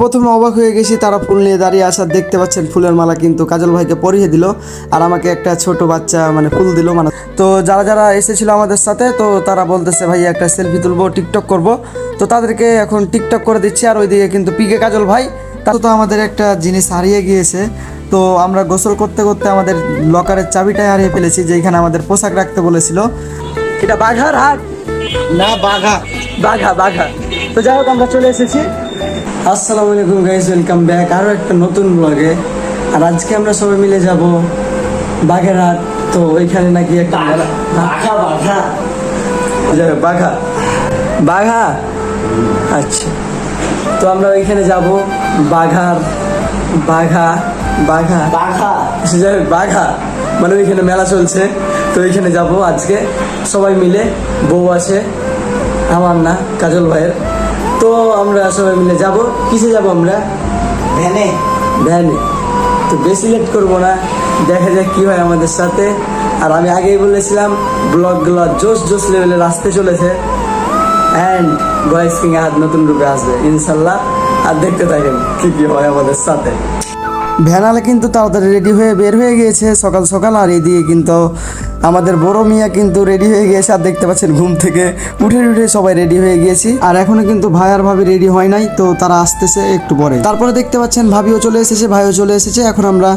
প্রথমে অবাক হয়ে গেছি তারা ফুল নিয়ে দাঁড়িয়ে আসার দেখতে পাচ্ছেন ফুলের মালা কিন্তু কাজল ভাইকে পরিয়ে দিল আর আমাকে একটা ছোট বাচ্চা মানে ফুল দিল মানে। তো যারা যারা এসেছিল আমাদের সাথে তো তারা বলতেছে ভাই একটা সেলফি তুলবো টিকটক করব। তো তাদেরকে এখন টিকটক করে দিচ্ছি আর ওইদিকে কিন্তু পিকে কাজল ভাই তার তো আমাদের একটা জিনিস হারিয়ে গিয়েছে। তো আমরা গোসল করতে করতে আমাদের লকারের চাবিটাই হারিয়ে ফেলেছি যেখানে আমাদের পোশাক রাখতে বলেছিল। এটা বাঘার হাট। না বাঘা। বাঘা বাঘা। তো যাই হোক আমরা চলে এসেছি। আসসালামু আলাইকুম গাইস ওয়েলকাম ব্যাক আরও একটা নতুন ব্লগে আর আজকে আমরা সবাই মিলে যাব বাঘেরহাট। তো ওইখানে নাকি একটা মেলা- বাঘা বাঘা। হোক, বাঘা। বাঘা? আচ্ছা। তো আমরা ওইখানে যাব বাঘার বাঘা বাঘা। বাঘা। সে যাই হোক, বাঘা। মানে ওইখানে মেলা চলছে। তো ওইখানে যাব আজকে। সবাই মিলে বউ আছে আমার না কাজল ভাইয়ের। তো আমরা সবাই মিলে যাব। কিসে যাব আমরা? ভ্যানে ভ্যানে তো বেশি লেট করব না। দেখা যাক কী হয় আমাদের সাথে। আর আমি আগেই বলেছিলাম ব্লগগুলো জোস জোস লেভেলের আসতে চলেছে। অ্যান্ড বয়েস কিং হাত নতুন রূপে আসবে ইনশাল্লাহ। আর দেখতে থাকেন কী কী হয় আমাদের সাথে। ভ্যানালে কিন্তু তাড়াতাড়ি রেডি হয়ে বের হয়ে গিয়েছে, সকাল সকাল আর এদিকে কিন্তু আমাদের বড় মিয়া কিন্তু রেডি হয়ে গিয়েছে, আর দেখতে পাচ্ছেন ঘুম থেকে উঠে উঠে সবাই রেডি হয়ে গিয়েছি। আর এখনও কিন্তু ভাই আর ভাবি রেডি হয় নাই, তো তারা আসতেছে একটু পরে। তারপরে দেখতে পাচ্ছেন ভাবিও চলে এসেছে, ভাইও চলে এসেছে, এখন আমরা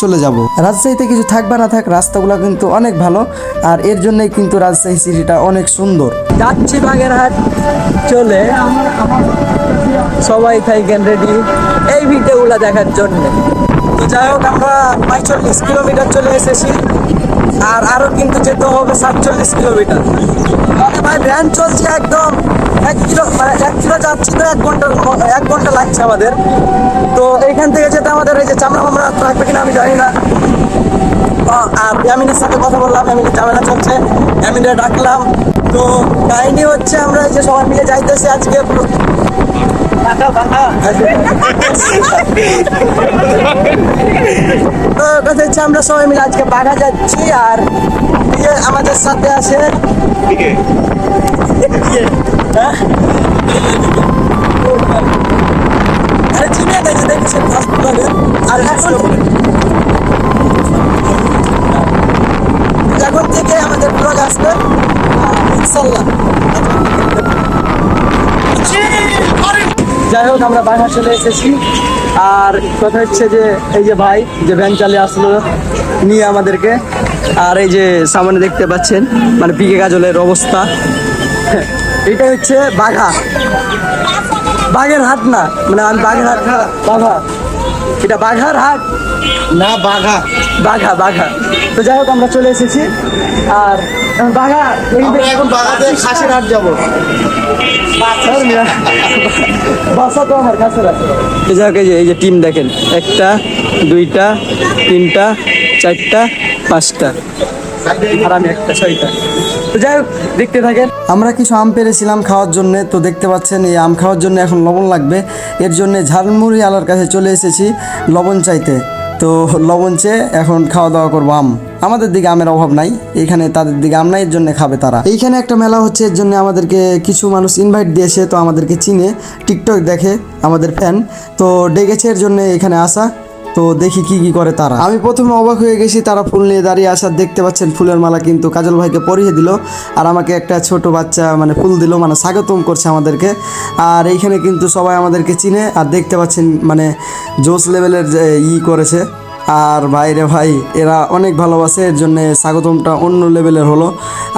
চলে যাব। রাজশাহীতে কিছু থাক বা না থাক, রাস্তাগুলো কিন্তু অনেক ভালো, আর এর জন্যই কিন্তু রাজশাহী সিটিটা অনেক সুন্দর। যাচ্ছি বাগেরহাট, চলে। সবাই থাকেন রেডি এই ভিডিওগুলো দেখার জন্য। তো যাই হোক, আমরা পঁয়তাল্লিশ কিলোমিটার চলে এসেছি, আর আরও কিন্তু যেতে হবে সাতচল্লিশ কিলোমিটার। ভাই ভ্যান চলছে একদম। এক কিলো মানে এক কিলো যাচ্ছি তো এক ঘণ্টা এক ঘণ্টা লাগছে আমাদের। তো এইখান থেকে যেতে আমাদের এই যে চামড়া মামড়া থাকবে কিনা আমি জানি না। আর ইয়ামিনের সাথে কথা বললাম, ইয়ামিনের ঝামেলা চলছে ইয়ামিনে ডাকলাম। তো কাহিনী হচ্ছে আমরা এই যে সবাই মিলে যাইতেছি আজকে। তো কথা হচ্ছে আমরা সবাই মিলে আজকে বাঘা যাচ্ছি আর আমাদের সাথে আছে হ্যাঁ? আরে চিনে গেছে দেখেছেন হসপিটালে আর এখন এখন থেকে আমাদের ব্লগ আসবে ইনশাল্লাহ যাই হোক, আমরা বাঘা চলে এসেছি। আর কথা হচ্ছে যে, এই যে ভাই, যে ভ্যান চালিয়ে আসলো নিয়ে আমাদেরকে, আর এই যে সামনে দেখতে পাচ্ছেন মানে পিকে গাজলের অবস্থা। এটা হচ্ছে বাঘা। বাঘের হাত না মানে আমি বাঘের হাত হাট বাঘা। এটা বাঘার হাট? না বাঘা। বাঘা বাঘা। তো যাই হোক আমরা চলে এসেছি। আর বাঘা আমরা এখন বাঘাতে খাসির হাট যাব। বাসা তো আমার কাছে আছে। এই যে এই যে টিম দেখেন। একটা দুইটা তিনটা চারটা পাঁচটা। আর আমি একটা ছয়টা। যাই হোক, দেখতে থাকেন। আমরা কিছু আম পেরেছিলাম খাওয়ার জন্য, তো দেখতে পাচ্ছেন এই আম খাওয়ার জন্য এখন লবণ লাগবে। এর জন্য ঝালমুড়ি আলার কাছে চলে এসেছি লবণ চাইতে। তো লবণ চেয়ে এখন খাওয়া দাওয়া করব আম। আমাদের দিকে আমের অভাব নাই, এখানে তাদের দিকে আম নাই, এর জন্য খাবে তারা। এইখানে একটা মেলা হচ্ছে, এর জন্য আমাদেরকে কিছু মানুষ ইনভাইট দিয়েছে, তো আমাদেরকে চিনে টিকটক দেখে আমাদের ফ্যান তো ডেকেছে, এর জন্য এখানে আসা। তো দেখি কি কি করে তারা। আমি প্রথমে অবাক হয়ে গেছি, তারা ফুল নিয়ে দাঁড়িয়ে আসার দেখতে পাচ্ছেন ফুলের মালা কিন্তু কাজল ভাইকে পরিয়ে দিল আর আমাকে একটা ছোট বাচ্চা মানে ফুল দিল মানে স্বাগতম করছে আমাদেরকে। আর এইখানে কিন্তু সবাই আমাদেরকে চিনে আর দেখতে পাচ্ছেন মানে জোস লেভেলের ই করেছে। আর ভাইরে ভাই, এরা অনেক ভালোবাসে, এর জন্যে স্বাগতমটা অন্য লেভেলের হলো।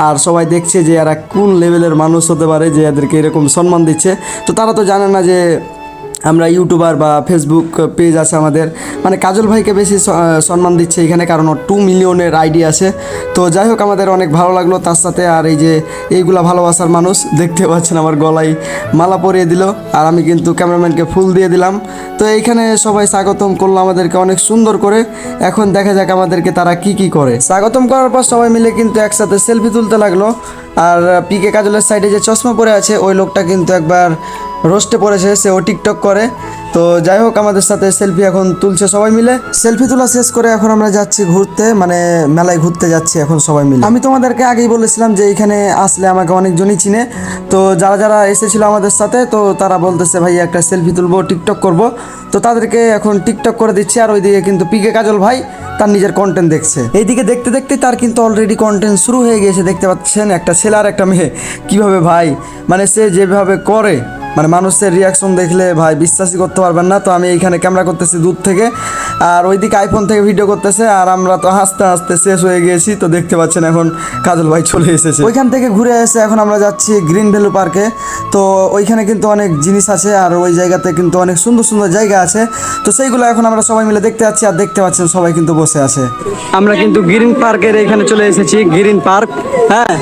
আর সবাই দেখছে যে এরা কোন লেভেলের মানুষ হতে পারে যে এদেরকে এরকম সম্মান দিচ্ছে। তো তারা তো জানে না যে আমরা ইউটিউবার বা ফেসবুক পেজ আছে আমাদের। মানে কাজল ভাইকে বেশি সম্মান দিচ্ছে এখানে কারণ ওর টু মিলিয়নের আইডি আছে। তো যাই হোক, আমাদের অনেক ভালো লাগল তার সাথে। আর এই যে এইগুলা ভালোবাসার মানুষ, দেখতে পাচ্ছেন আমার গলায় মালা পরিয়ে দিল। আর আমি কিন্তু ক্যামেরাম্যানকে ফুল দিয়ে দিলাম। তো এইখানে সবাই স্বাগতম করল আমাদেরকে অনেক সুন্দর করে। এখন দেখা যাক আমাদেরকে তারা কি কি করে। স্বাগতম করার পর সবাই মিলে কিন্তু একসাথে সেলফি তুলতে লাগল। আর পিকে কাজলের সাইডে যে চশমা পরে আছে, ওই লোকটা কিন্তু একবার রোস্টে পড়েছে সেও টিকটক করে। তো যাই হোক, আমাদের সাথে সেলফি এখন তুলছে সবাই মিলে। সেলফি তোলা শেষ করে এখন আমরা যাচ্ছি ঘুরতে মানে মেলায় ঘুরতে যাচ্ছি এখন সবাই মিলে। আমি তোমাদেরকে আগেই বলেছিলাম যে এখানে আসলে আমাকে অনেকজনই চিনে। তো যারা যারা এসেছিল আমাদের সাথে, তো তারা বলতেছে, ভাই, একটা সেলফি তুলবো, টিকটক করব। তো তাদেরকে এখন টিকটক করে দিচ্ছি, আর ওইদিকে কিন্তু পিকে কাজল ভাই, তার নিজের কন্টেন্ট দেখছে। এইদিকে দেখতে দেখতে তার কিন্তু অলরেডি কন্টেন্ট শুরু হয়ে গিয়েছে, দেখতে পাচ্ছেন একটা ছেলে আর একটা মেয়ে। কীভাবে ভাই? মানে সে যেভাবে করে মানে মানুষের রিয়াকশন দেখলে ভাই বিশ্বাসই করতে পারবেন না। তো আমি এইখানে ক্যামেরা করতেছি দূর থেকে। আর ওইদিকে আইফোন থেকে ভিডিও করতেছে আর আমরা তো হাসতে হাসতে শেষ হয়ে গিয়েছি। তো দেখতে পাচ্ছেন এখন কাজল ভাই চলে এসেছে। ওইখান থেকে ঘুরে এসে এখন আমরা যাচ্ছি গ্রিন ভ্যালু পার্কে তো ওইখানে কিন্তু অনেক জিনিস আছে আর ওই জায়গাতে কিন্তু অনেক সুন্দর সুন্দর জায়গা আছে। তো সেইগুলো এখন আমরা সবাই মিলে দেখতে যাচ্ছি আর দেখতে পাচ্ছেন সবাই কিন্তু বসে আছে। আমরা কিন্তু গ্রিন পার্কের এখানে চলে এসেছি গ্রিন পার্ক হ্যাঁ?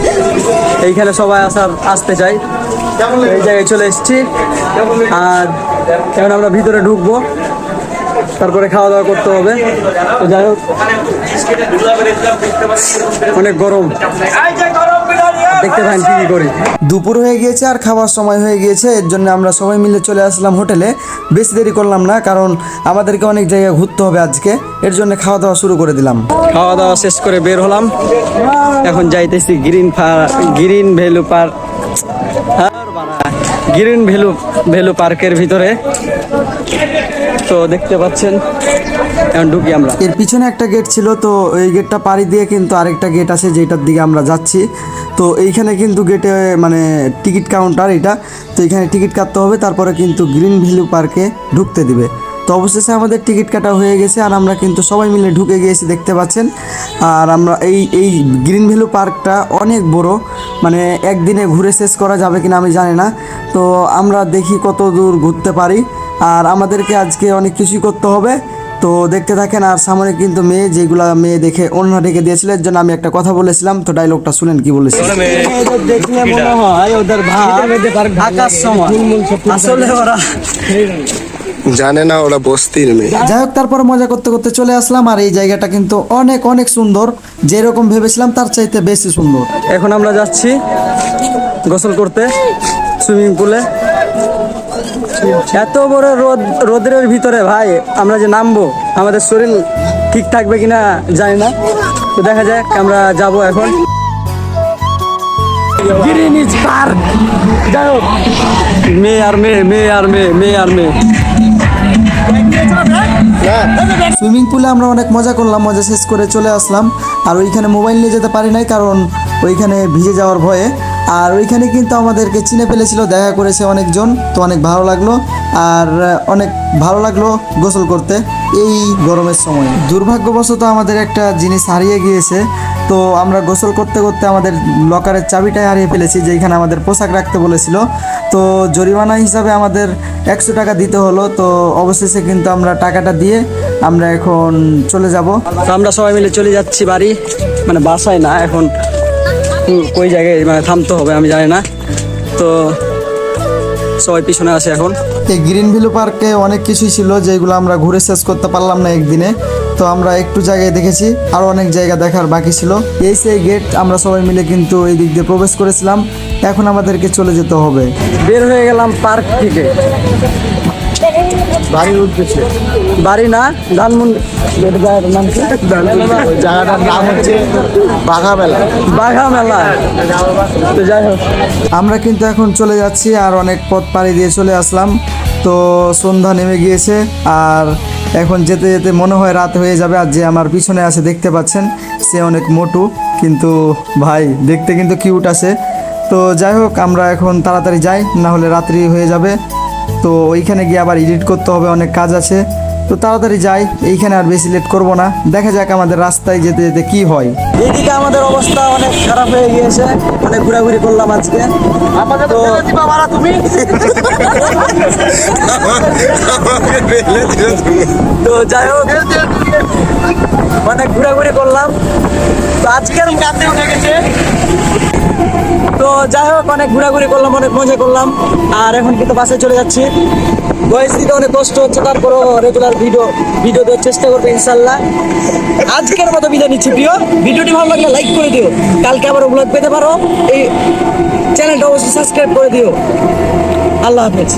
এইখানে সবাই আসার আসতে চাই এই জায়গায় চলে এসেছি। আর এখন আমরা ভিতরে ঢুকবো। তারপরে খাওয়া দাওয়া করতে হবে। তো যাই হোক অনেক গরম। দেখতে পান কি কি করি। দুপুর হয়ে গিয়েছে আর খাওয়ার সময় হয়ে গিয়েছে। এর জন্য আমরা সবাই মিলে চলে আসলাম হোটেলে। বেশি দেরি করলাম না কারণ আমাদেরকে অনেক জায়গায় ঘুরতে হবে আজকে। এর জন্য খাওয়া দাওয়া শুরু করে দিলাম। খাওয়া দাওয়া শেষ করে বের হলাম। এখন যাইতেছি green green value park. Green value value পার্কের ভিতরে। তো দেখতে পাচ্ছেন, এখন ঢুকি আমরা। এর পিছনে একটা গেট ছিল, তো এই গেটটা পাড়ি দিয়ে কিন্তু আরেকটা গেট আছে, যেটার দিকে আমরা যাচ্ছি। তো এইখানে কিন্তু গেটে মানে টিকিট কাউন্টার এটা। তো এখানে টিকিট কাটতে হবে, তারপরে কিন্তু গ্রিন ভ্যালু পার্কে ঢুকতে দিবে। তো অবশেষে আমাদের টিকিট কাটা হয়ে গেছে আর আমরা কিন্তু সবাই মিলে ঢুকে গিয়েছি দেখতে পাচ্ছেন। আর আমরা এই এই গ্রিন ভ্যালু পার্কটা অনেক বড় মানে একদিনে ঘুরে শেষ করা যাবে কিনা আমি জানি না। তো আমরা দেখি কত দূর ঘুরতে পারি। আর আমাদেরকে আজকে অনেক কিছুই করতে হবে। তো দেখতে থাকেন আর সামনে কিন্তু মেয়ে যেগুলা মেয়ে দেখে অন্য ডেকে দিয়েছিল এর জন্য আমি একটা কথা বলেছিলাম। তো ডায়লগটা শুনেন কি বলেছিল ওদের দেখলে মনে হয় ওদের ভাব আকাশ সমান আসলে ওরা জানে না ওরা বস্তির মেয়ে। যাই হোক তারপর মজা করতে করতে চলে আসলাম আর এই জায়গাটা কিন্তু অনেক অনেক সুন্দর। যেরকম ভেবেছিলাম তার চাইতে বেশি সুন্দর। এখন আমরা যাচ্ছি গোসল করতে সুইমিং পুলে। এত বড় রোদ রোদের ভিতরে ভাই আমরা যে নামবো আমাদের শরীর ঠিক থাকবে কিনা জানি না। তো দেখা যাক আমরা যাব এখন। গ্রিন পার্ক যাই হোক মেয়ে আর মেয়ে মেয়ে আর মেয়ে মেয়ে আর মেয়ে। সুইমিং পুলে আমরা অনেক মজা করলাম, মজা শেষ করে চলে আসলাম। আর ওইখানে মোবাইল নিয়ে যেতে পারি নাই, কারণ ওইখানে ভিজে যাওয়ার ভয়ে। আর ওইখানে কিন্তু আমাদেরকে চিনে ফেলেছিল, দেখা করেছে অনেকজন, তো অনেক ভালো লাগল। আর অনেক ভালো লাগল গোসল করতে, এই গরমের সময়। দুর্ভাগ্যবশত আমাদের একটা জিনিস হারিয়ে গিয়েছে তো আমরা গোসল করতে করতে আমাদের লকারের চাবিটাই হারিয়ে ফেলেছি যেখানে আমাদের পোশাক রাখতে বলেছিল। তো জরিমানা হিসাবে আমাদের একশো টাকা দিতে হলো তো অবশেষে কিন্তু আমরা টাকাটা দিয়ে আমরা এখন চলে যাব। তো আমরা সবাই মিলে চলে যাচ্ছি বাড়ি মানে বাসায় না এখন কই জায়গায় মানে থামতে হবে আমি জানি না। তো সবাই পিছনে আছে এখন। এই গ্রিন ভ্যালু পার্কে অনেক কিছুই ছিল যেগুলো আমরা ঘুরে শেষ করতে পারলাম না একদিনে। তো আমরা একটু জায়গায় দেখেছি আরও অনেক জায়গা দেখার বাকি ছিল। এই সেই গেট আমরা সবাই মিলে কিন্তু এই দিক দিয়ে প্রবেশ করেছিলাম। এখন আমাদেরকে চলে যেতে হবে। বের হয়ে গেলাম পার্ক থেকে। বাড়ির উদ্দেশ্যে বাড়ি না ধানমন্ডি। নাম কি জায়গাটার নাম হচ্ছে বাঘা মেলা। বাঘা মেলা। তো যাই হোক। আমরা কিন্তু এখন চলে যাচ্ছি আর অনেক পথ পাড়ি দিয়ে চলে আসলাম। তো সন্ধ্যা নেমে গিয়েছে আর এখন যেতে যেতে মনে হয় রাত হয়ে যাবে আর যে আমার পিছনে আছে দেখতে পাচ্ছেন, সে অনেক মোটু, কিন্তু ভাই দেখতে কিন্তু কিউট আছে। তো যাই হোক, আমরা এখন তাড়াতাড়ি যাই, না হলে রাত্রি হয়ে যাবে। তো ওইখানে গিয়ে আবার এডিট করতে হবে, অনেক কাজ আছে। তো তাড়াতাড়ি যাই এইখানে আর বেশি লেট করব না। দেখা যাক আমাদের রাস্তায় যেতে যেতে কি হয়। এইদিকে আমাদের অবস্থা অনেক খারাপ হয়ে গিয়েছে অনেক ঘোরাঘুরি করলাম আজকে। তো তুমি। তো যাই হোক অনেক ঘোরাঘুরি করলাম। তো আজকের উঠে গেছে। তো যাই হোক, অনেক ঘোরাঘুরি করলাম, অনেক মজা করলাম। আর এখন কিন্তু বাসে চলে যাচ্ছি। বয়স অনেক কষ্ট হচ্ছে, তারপরও রেগুলার ভিডিও ভিডিও দেওয়ার চেষ্টা করব ইনশাল্লাহ। আজকের মতো বিদায় নিচ্ছি, প্রিয়। ভিডিওটি ভালো লাগলে লাইক করে দিও। কালকে আবার ব্লগ পেতে পারো। এই চ্যানেলটা অবশ্যই সাবস্ক্রাইব করে দিও। আল্লাহ হাফেজ।